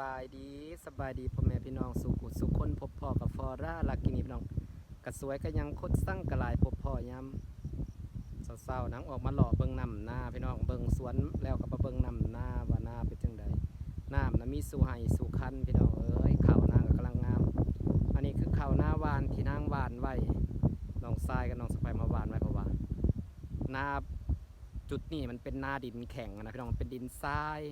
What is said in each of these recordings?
บายดีสบายดีพ่อแม่พี่น้องสุขุสุขคนพบพ่อกับฟอร่าลักกินีพี่น้องกระสวยก็ยังคดสั่งกระลายพบพ่อยำเศร้าๆนังออกมาหล่อเบิ่งนำหน้าพี่น้องเบิ่งสวนแล้วก็มาเบิ่งนำหน้าว่าหน้าเป็นจังใดน้ำนะมีสู่ไห้สู่คันพี่น้องเอ้ยข้าวนาก็กำลังงาม อันนี้คือข้าวหน้าหวานที่นางหวานไว้น้องทรายกับน้องสไปมาหวานไว้เพราะว่าหน้าจุดนี้มันเป็นหน้าดินแข็งนะพี่น้องเป็นดินทราย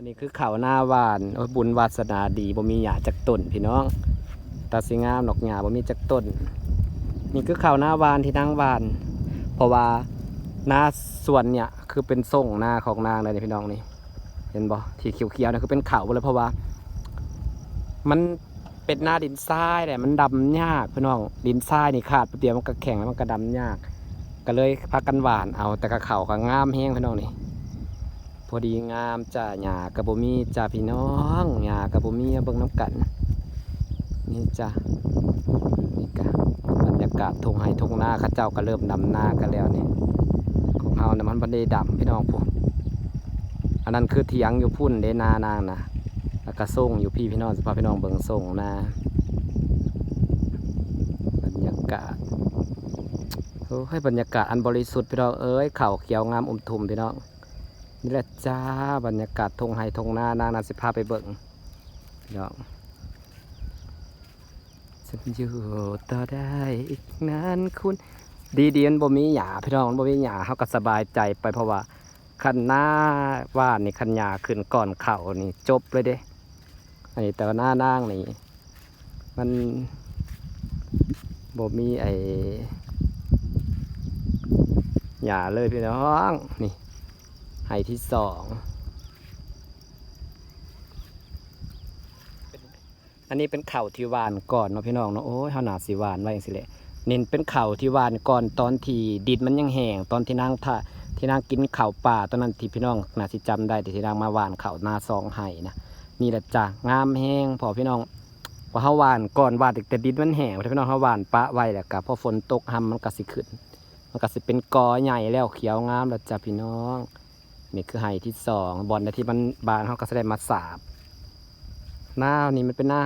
อันนี้คือเขาหน้าหวานบุญวาสนาดีบ่มีหยาจากต้นพี่น้องตาสิงามดอกหญ้าบ่มีจากต้น นี่คือเขาหน้าหวานที่นางหวาน เพราะว่าหน้าส่วนเนี่ยคือเป็นทรงหน้าของนางเลยพี่น้องนี่เห็นบ่ที่เขียวๆเนี่ยคือเป็นเขาเลยเพราะว่า มันเป็นหน้าดินทรายแหละมันดำยากพี่น้องดินทรายนี่ขาดแป๊บเดียวมันก็แข็งแล้วมันก็ดำยาก ก็เลยพากันหวานเอาแต่กระเขาก็งามแห้งพี่น้องนี่ พอดีงามจ้าหญ้ากระบมีจ้าพี่น้องหญ้ากระบมีเบิ่งน้ำกัน นี่จ้านี่กะบรรยากาศทงไห้ทงหน้าข้าเจ้าก็เริ่มดำหน้ากันแล้วนี่ของเฮานะมันบันไดดำพี่น้องพวกอันนั้นคือเถียงอยู่พุ่นเดนานางนะแล้วก็ส่งอยู่พี่พี่น้องสภาพพี่น้องเบิ่งส่งนาบรรยากาศโอ้ยบรรยากาศอันบริสุทธิ์พี่น้องเอ้ยเข่าเขียวงามอมทุมพี่น้อง นี่แหละจ้าบรรยากาศทงไฮทงหน้านางนาสิพาไปเบิ่งเดี๋ยวฉันอยู่ต่อได้อีกนานคุณ ดีดีมันบ่มีหยาพี่น้องมันบ่มีหยาเขาก็สบายใจไปเพราะว่าคันหน้าว่านนี่คันหยาขึ้นก่อนเข่านี่จบเลยเด้อันนี้แต่ว่าหน้านางนี่มันบ่มีไอหยาเลยพี่น้องนี่ ไฮที่สอง อันนี้เป็นเข่าที่วานก่อนเนาะพี่น้องเนาะโอ้ยเฮาหนาสิหวานไว้อย่างสิแหลเน้นเป็นเข่าที่วานก่อนตอนที่ดินมันยังแห้งตอนที่นางท่าที่นางกินเข่าป่าตอนนั้นที่พี่น้องน่าสิจำได้ที่นางมาหวานเข่านาซองไห้นะนี่แหละจ้ะงามแห้งพอพี่น้องพอเฮาหวานก่อนหวานแต่ดินมันแห้งพอพี่น้องเฮาหวานปะไว้แล้วก็พอฝนตกหำมันก็สิขึ้นมันก็สิเป็นกอใหญ่แล้วเขียวงามแล้วจ้ะพี่น้อง นี่คือไห่ที่สองบอลที่มันบานเขาก็แสดงมาสาบหน้านี่มันเป็นหน้า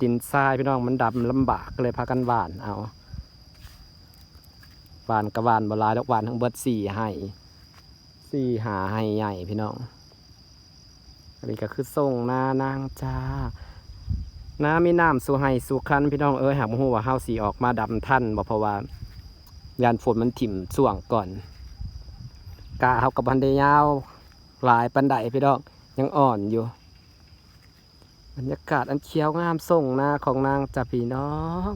ดินทรายพี่น้องมันดำลำบากก็เลยพากันหวานเอาหวานกระหวานบลายดอกหวานทั้งเบิดสี่ไห่สี่หาไห่ใหญ่พี่น้องอันนี้ก็คือส่งหน้านางจ้าน้ามีน้ำสู่ไห่สู่คันพี่น้องเอ้ยหากบ่ฮู้ว่าเฮาสีออกมาดำท่านบ่เพราะว่ายานฝนมันถิ่มส่วงก่อน กะเขากับบันไดยาวหลายปันไดพี่ดอกยังอ่อนอยู่ บรรยากาศอันเขียวงามส่งหน้าของนางจ่าพี่น้อง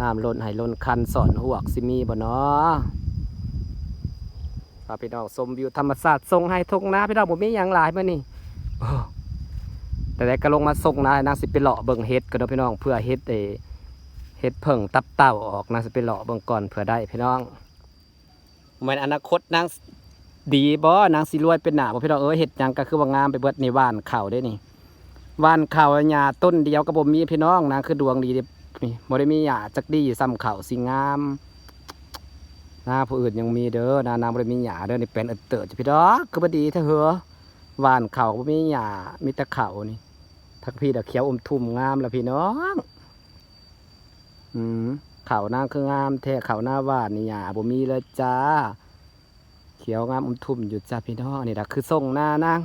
น้ำล้นให้ล้นคันสอนหวกสิมีบ่เนาะพาพี่น้องชมวิวธรรมศาสตร์ส่งให้ทงนาพี่น้องผมมีอย่างหลายมื่อนี่แต่ได้ก็ลงมาส่งนะนางสิไปเลาะเบิ่งเฮ็ดกันเนาะพี่น้องเพื่อเฮ็ดเอเฮ็ดเพิ่งตับเต่าออกนางสิไปเลาะเบิ่งก่อนเพื่อได้พี่น้องเหมือนอนาคตนาง ดีบ่นางสิรวยเป็นหนาบ่พี่น้องเอ้ยเฮ็ดหยังก็คือว่างามไปเบิดในว่านเข้าวเด้นี่ว่านเข้าหญ้าต้นเดียวก็บ่มีพี่น้องนางคือดวงดีเด้นี่บ่ได้มีหญ้าจักดีซ้ำข้าวสิงามหน้าผู้อื่นยังมีเด้อนานางบ่ได้มีหญ้าเด้อนี่เป็นเอิดเติดจ้ะพี่น้องคือบ่ดีเถอะเหอว่านเข้าบ่มีหญ้ามีแต่ข้านี่ทักพี่ดอกเขียวอมทุ่มงามล้วพี่น้อง อืมเขาวนางคืองามแท้เข่าวหน้าหวานนี่หยาบ่มีเลยจ้า เขียวงามอุ้มทุ่มอยู่จ้าพี่น้องนี่ละคือส่งหน้านาง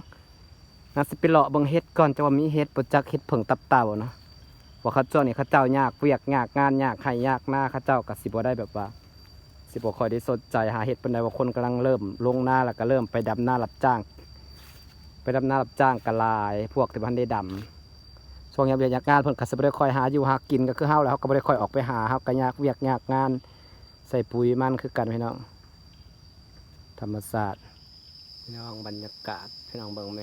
นางสิไปเลาะบิ่งเฮ็ดก่อนจะว่ามีเฮ็ดบ่จักเฮ็ดเพิ่งตับเต่าเนาะว่าเขาเจ้านี่เขาเจ้ายากเวียกยากงานยากให้ยากหน้าเขาเจ้าก็สิบ่ได้แบบว่า สิบ่คอยได้สนใจหาเฮ็ดปานใดว่าคนกำลังเริ่มลงหน้าแล้วก็เริ่มไปดำหน้ารับจ้าง ไปดำหน้ารับจ้างกะลาย พวกที่บ่ทันได้ดำช่วงยามเวียกงานเพิ่นก็สิบ่ได้คอยหาอยู่หากินก็คือเฮาแล้วเฮาก็บ่ได้คอยออกไปหาเฮาก็ยากเวียกยากงาน ใส่ปุ๋ยมันคือกันพี่น้อง ธรรมศาสตร์พี่น้องบรรยากาศพี่น้องเบิ่งไหม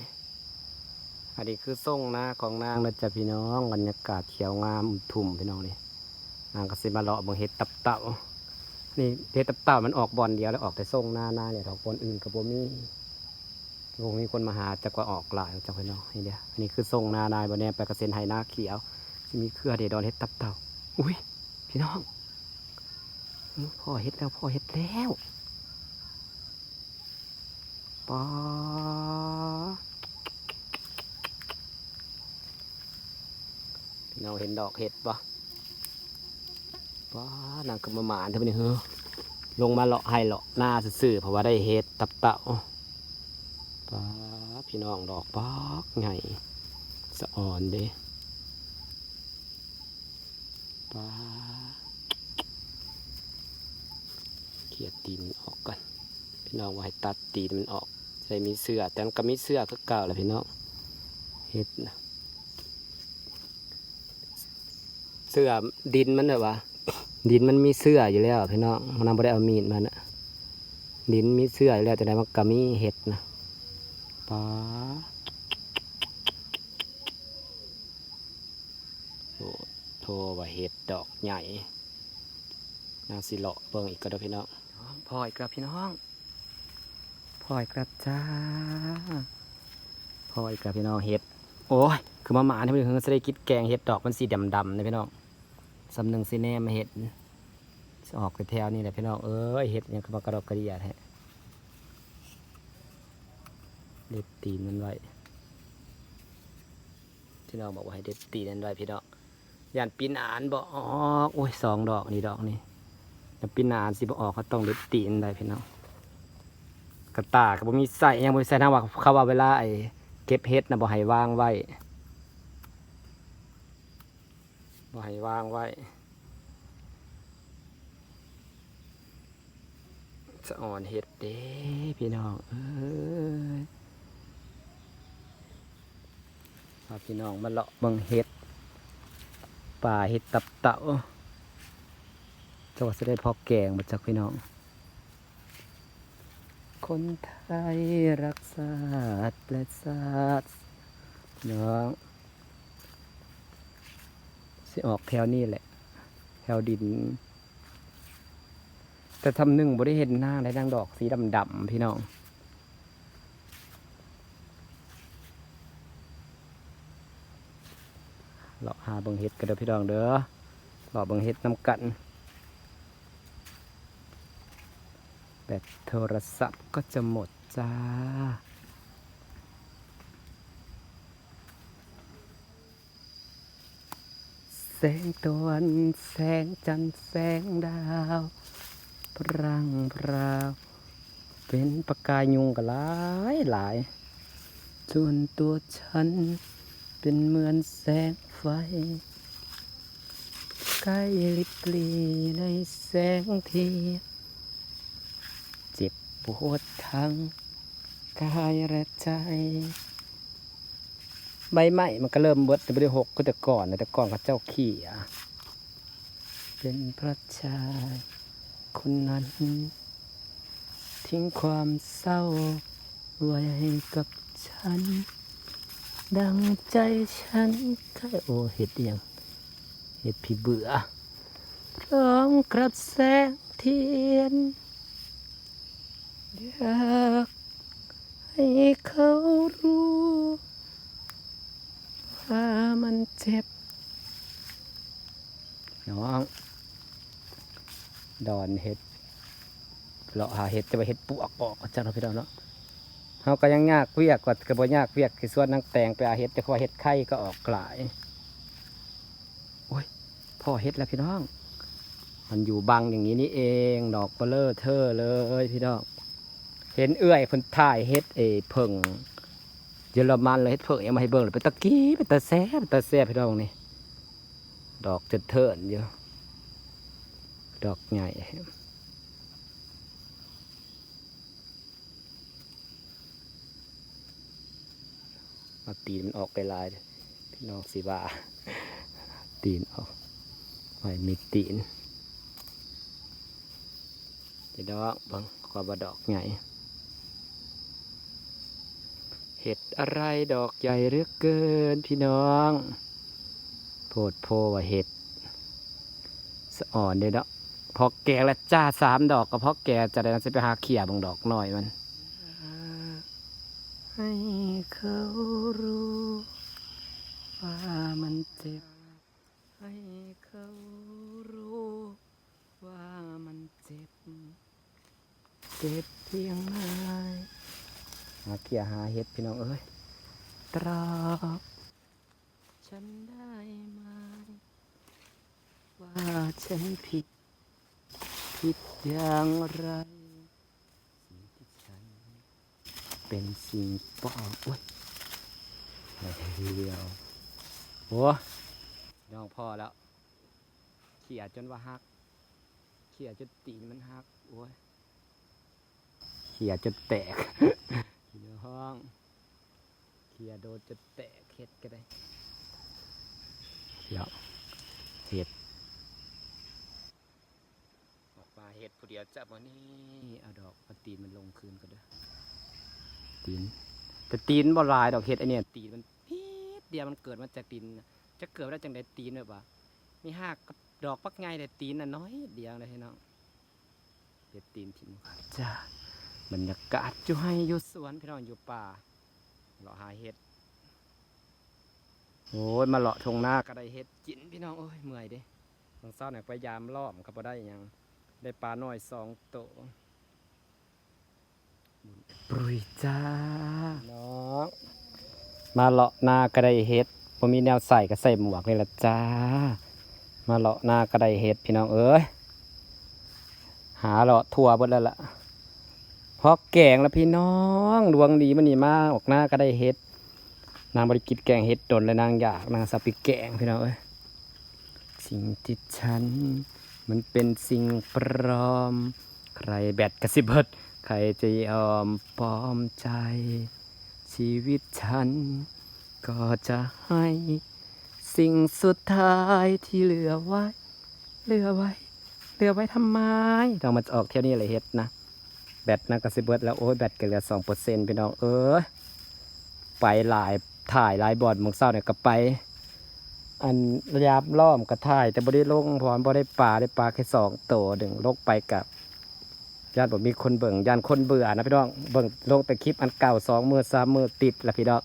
อันนี้คือส่งน้าของนางนะจ๊ะพี่น้องบรรยากาศเขียวงามอุ่มทุ่มพี่น้องนี่นางก็สิมาเลาะเบิ่งเห็ดตับเต่านี่เห็ดตับเต่ามันออกบอลเดียวแล้วออกแต่ส่งหน้าหน้าเนี่ยดอกบอลอื่นกับบ่มีบ่มีคนมาหาจะกว่าออกหลายจ้ะพี่น้องนี่เดียวอันนี้คือส่งหน้านายบ่แน่ไปกระเซ็นไห้หน้าเขียวจะมีเครือเดดอนเห็ดตับเต่าอุ้ยพี่น้องพ่อเฮ็ดแล้วพ่อเฮ็ดแล้ว ปอพี่น้องเห็นดอกเห็ดปะว้านางกำมาหมานเท่านี้เฮ้อลงมาเลาะให้เลาะหน้าซื่อเพราะว่าได้เห็ดตับเต่าป้าพี่น้องดอกปักไงสะอ่อนเด้ป้าเขียดตีนออกกัน พี่น้องว่าให้ตัดตีมันออกใส่มีเสื้อแต่ก็มีเสื้อก็เก่าแหละพี่น้องเห็ดนะเสื้อดินมันเหรอวะดินมันมีเสื้ออยู่แล้วพี่น้องมันนำไปได้เอามีดมันอะดินมีเสื้ออยู่แล้วแต่ไหนมันก็มีเห็ดนะป้าโทรว่าเห็ดดอกใหญ่นางสิเลาะเบิ่งอีกก็ได้พี่น้องพออีกแล้วพี่น้อง ออีกแล้วจ้าพออีกแล้วพี่น้องเห็ด โอ้ย คือมาหมาที่มันถึงจะได้กินแกงเห็ดดอกมันสีดำดำๆนะพี่น้องสำนึงสีแนมเห็ดออกไปแถวนี่แหละพี่น้อง เอ้ยเห็ดยังกระกระดอกกระเดียแท้เด็ดตีนมันไว้พี่น้องบอกว่าให้เด็ดตีนมันไว้พี่น้องยานปีนอานบอกออโอ้ยสองดอกนี่ดอกนี่แต่ปีนอานสิบออกก็ต้องเด็ดตีนได้พี่น้อง กระตาก็บ่มีใส่ยังบ่มีใส่นะว่าเขาว่าเวลาไอ้เก็บเห็ดนะบ่ให้วางไว้บ่ให้วางไว้สะอ่อนเห็ดเด้พี่น้องเอ้ยพาพี่น้องมาเลาะเบิ่งเห็ดป่าเห็ดตับเต่าจะว่าจะได้พอแกงมาจากพี่น้อง คนไทยรักษาและศาสตร์น้องสิออกแถวนี้แหละ แถวดิน แต่ทำหนึ่งบ่ได้เห็นหน้าในดังดอกสีดำๆพี่น้องเลาะหาบังเห็ดกันเด้อพี่น้องเด้อเลาะบังเห็ดน้ำกัน แบตโทรศัพท์ก็จะหมดจ้า แสงตะวันแสงจันทร์แสงดาวพรังพราว เป็นประกายยุงกันหลายหลายส่วนตัวฉันเป็นเหมือนแสงไฟใกล้ลิบลีในแสงเทียน ปวดทั้งกายและใจ ใบไม้มันก็เริ่มเบิดแต่ไม่ได้หกก็แต่ก่อนนะแต่ก่อนเขาเจ้าขี่อะเป็นพระชายคนนั้น ทิ้งความเศร้าไว้ให้กับฉัน ดังใจฉันใครโอเห็ดอิหยังเห็ดพี่เบื่อพร้อมกระแสงเทียน อยากให้เขารู้ว่ามันเจ็บน้อง ดอนเห็ดเลาะหาเห็ดจะไปเห็ดปวกออกจังเราพี่น้องเนาะเขาก็ยังยากเวียกกว่ากระบอยากเวียกคือส่วนนางแตงไปเอาเห็ดแต่ว่าเห็ดไข่ก็ออกหลายโอ้ยพ่อเห็ดแล้วพี่น้อง มันอยู่บังอย่างนี้นี่เอง ดอกเบลเลอร์เทอเลยพี่น้อง เห็นเอื้อยเพิ่นถ่ายเฮ็ดเอเพิ่งเยอรมันเลยเฮ็ดเพิ่งเอามาให้เบิ่งเลยเป็นตะกี้เป็นตะแซ่บเป็นตะแซ่บพี่น้องนี่ดอกจะเทินอยู่ดอกใหญ่มาตีนมันออกไปลายพี่น้องสิบาตีนออกไว้มีตีนจะดอกบังความว่าดอกใหญ่ เห็ดอะไรดอกใหญ่เหลือเกินพี่น้องโพดโพว่าเห็ดสะอ่อนเด้อเนาะพอแก่แล้วจ้าสามดอกก็เพราะแก่จะได้จะไปหาเขี่ยบางดอกหน่อยมัน ให้เขารู้ว่ามันเจ็บ ให้เขารู้ว่ามันเจ็บ เจ็บเพียงไหน หาเกี่ยหาเห็ดพี่น้องเอ้ยตรอกฉันได้มาว่าฉันผิด ผิดอย่างไร สิ่งที่ฉัน เป็นสิ่งปลอมโอ้ยอะไรเดียวโอ้น้องพอแล้ว เขี่ยจนว่าฮัก เขี่ยจนตีนมันฮัก โอ้ยเขี่ยจนแตก อยู่ในห้องเขี่ยโดนจนแตกเฮ็ดก็ได้เดี๋ยวเฮ็ดออกมาเฮ็ดผู้เดียวจับมานี่เอาดอกเอาตีนมันลงคืนก็ได้อตีนแต่ตีนบ่หลายดอกเฮ็ดไอเนี่ยตีนมันพีดเดียวมันเกิดมาจากตีนน่ะจะเกิดได้จังไดตีนแบบว่ามีหากกับดอกปักไงแต่ตีนน่ะน้อยเดียวเลยพี่น้องเฮ็ดตีนทิมครับจ้า บรรยากาศอยู่ให้อยู่สวนพี่น้องอยู่ป่าเลาะหาเฮ็ดโอ้ยมาเลาะทงหน้าก็ได้เฮ็ดกินพี่น้องโอ้ยเมื่อยเด้บางเช้าเนี่ยพยายามล้อมก็บ่ได้หยังได้ปลาน้อยสองโตวปรุยจ้าน้องมาเลาะหน้าก็ได้เฮ็ดผมมีแนวใส่ก็ใส่หมวกเลยละจ้า มาเลาะหน้าก็ได้เฮ็ดพี่น้องเอ้ยหาเลาะทั่วเบิดแล้วล่ะ พอแกงแล้วพี่น้องดวงดีมันนี่มาออกหน้าก็ได้เฮ็ด นางบริกิตแกงเฮ็ดดนและนางอยากนางสับไปแกงพี่น้องเอ้ยสิ่งที่ฉัน มันเป็นสิ่งปลอม ใครแบตกระสิบเบิดใครจะยอมปลอมใจ ชีวิตฉัน ก็จะให้ สิ่งสุดท้ายที่เหลือไว้ เหลือไว้ เหลือไว้ทำไมเรามาออกเที่ยวนี้เลยเฮ็ดนะ แบตนะกระสิบเบิดแล้วโอ้ยแบตก็เหลือสองเปอร์เซ็นต์พี่น้องเอ้ยไปหลายถ่ายหลายบอดมองเศร้าเนี่ยก็ไป อันระยบล้อมก็ถ่าย แต่บ่ได้ลงพราะว่าบ่ได้ปลาได้ปลาแค่สองตัวดึงลกไปกับญาติบ่มีคนเบิ่งญาติคนเบื่อนะพี่น้องเบิ่งลงแต่คลิปอันเก่าสองมือสามมือติดละพี่น้อง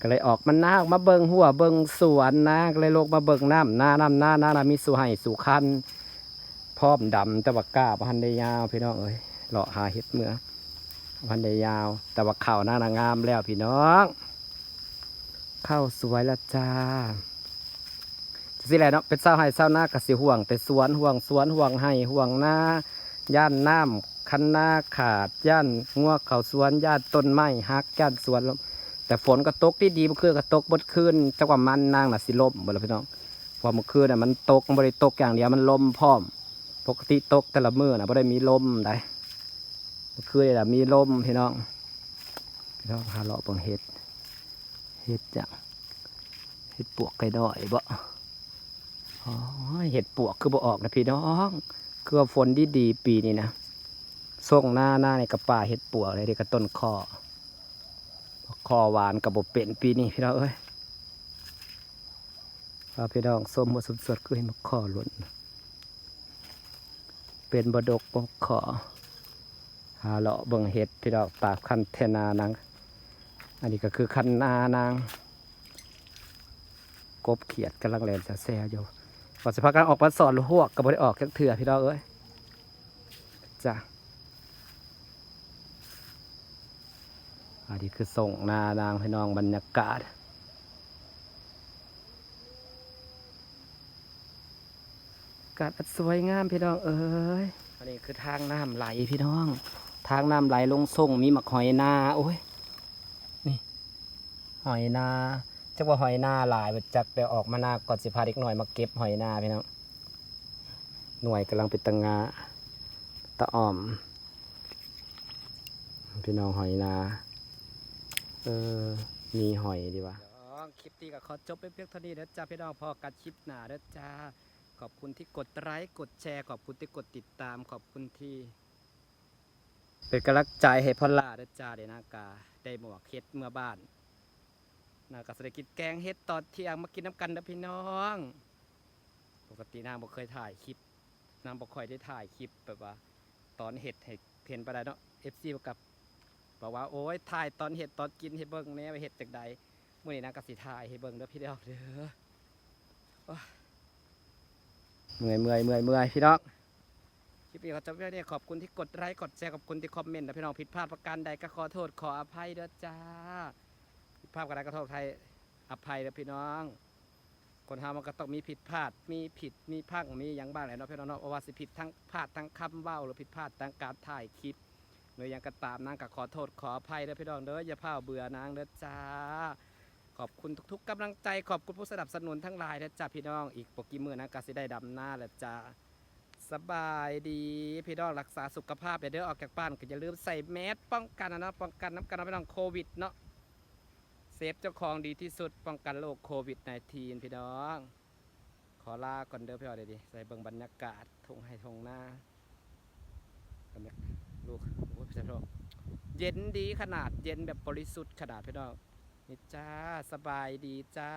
ก็เลยออกมาหน้าออกมาเบิ่งหัวเบิ่งสวนนะก็เลยลงมาเบิ่งน้ำหน้าน้ำหน้าหน้าน้ำมีสุให้สุคันพร้อมดำต่ว่ากล้าพันได้ยาวพี่น้องเอ้ย เลาะหาเห็ดเมืองพันได้ยาว แต่ว่าข่าวหน้านางามแล้วพี่น้อง เข้าสวยละจ้าสิแหละเนาะเป็นเศร้าให้เศร้าหน้ากับสิห่วง แต่สวนห่วงสวนห่วงให้ห่วงหน้าย่านน้ำคันหน้าขาดย่านงัวเขาสวนย่านต้นไม้ฮักย่านสวนลมแต่ฝนก็ตกที่ดีเมื่อคืนก็ตกบดคืนจังหวะมันนางน่ะสิลมบ่ละพี่น้องพอเมื่อคืนน่ะมันตกบ่ได้ตกอย่างเดียวมันลมพร้อม ปกติตกแต่ละมือน่ะบ่ได้มีลมได้ เมื่อคืนนี่ล่ะมีลมพี่น้องพี่น้องหาเลาะเบิ่งเห็ดเห็ดจังเห็ดปวกไก่ดอยบ่อ๋อเห็ดปวกคือบ่ออกนะพี่น้องคือว่าฝนดีดีปีนี้นะส่งหน้าหน้าในกระป่าเห็ดปวกเลยที่กระต้นคอคอหวานกับบเป็นปีนี้พี่น้องเอ้ยว่าพี่น้องส้มบสดสดๆคือเห็นมะขอหล่นเป็นบดกบกขอ หาเลาะเบิ่งเห็ดพี่น้องปากคันเทนานังอันนี้ก็คือคันนานางกบเขียดกำลังแลนแซ่อยู่ก่อนจะพักกันออกมาสอนหวกก็บ่ได้ออกจักเถื่อพี่น้องเอ้ยจ้ะอันนี้คือส่งนานางพี่น้องบรรยากาศอากาศอันสวยงามพี่น้องเอ้ยอันนี้คือทางน้ำไหลพี่น้อง ทางน้ำไหลลงส่งมีหมักหอยนาโอ้ยนี่หอยนาจักว่าหอยนาหลายจักไปออกมานาก่อนสิพาเด็กหน่อยมาเก็บหอยนาพี่น้องหน่วยกำลังเป็นตังงาตะอ่อม พี่น้องหอยนาเออมีหอยดีวะคลิปนี้ก็ขอจบไปเพียงเท่านี้เด้อจ้าพี่น้องพอกัดคลิปหนาเด้อจ้าขอบคุณที่กดไลค์กดแชร์ ขอบคุณที่กดติดตามขอบคุณที่ เป็นกำลังใจให้พ่อลาเด้อจ้าเดนากาได้หมวกเฮ็ดเมื่อบ้านนางก็สได้กินแกงเฮ็ดตอนเที่ยงมากินน้ำกันนะพี่น้อง ปกตินางบ่เคยถ่ายคลิปนางบ่ค่อยได้ถ่ายคลิปแบบว่า ตอนเฮ็ดให้เห็นไปได้เนาะ FC บอกกับบอกว่าโอ้ยถ่ายตอนเฮ็ดตอนกินให้เบิ่งแหน่ว่าเฮ็ดจังใดเมื้อนี้นางกสิถ่ายให้เบิ่งเด้อพี่น้องเด้อโอ้เมื่อยเมื่อยเมื่อยเมื่อยพี่น้อง ลิปนี้ขอจบไว้เนี่ยขอบคุณที่กดไลค์กดแชร์ขอบคุณที่คอมเมนต์นะพี่น้องผิดพลาดประการใดก็ขอโทษขออภัยเด้อจ้าผิดพลาดกันใดก็ขออภัยอภัยนะพี่น้อง คนเฮามันก็ต้องมีผิดพลาดมีผิดมีพลังมีหยังบ้างแหละเนาะพี่น้องเนาะเพราะว่าสิผิดทั้งพลาดทั้งคำเว้าหรือผิดพลาดทั้งการถ่ายคลิปหรือยังก็ตามนางก็ขอโทษขออภัยเด้อพี่น้องเด้ออย่าเผาเบื่อนางเด้อจ้าขอบคุณทุกๆกำลังใจขอบคุณผู้สนับสนุนทั้งหลายนะจ้าพี่น้องอีกปกี่มือนะก็สิได้ดำหน้าแล้วจ้า สบายดีพี่น้องรักษาสุขภาพอย่าเด้อออกจากบ้านก็อย่าลืมใส่แมสป้องกันนะป้องกันน้ำกันนะพี่น้องโควิดเนาะเซฟเจ้าของดีที่สุดป้องกันโรคโควิด -19 พี่น้อง ขอลาก่อนเด้อพี่น้องเดี๋ยวดิใส่เบิ่งบรรยากาศทงให้ทงหน้าบรรยากาศลูกโอ้ยพี่น้องเย็นดีขนาดเย็นแบบบริสุทธิ์ขนาดพี่น้องนี่จ้าสบายดีจ้า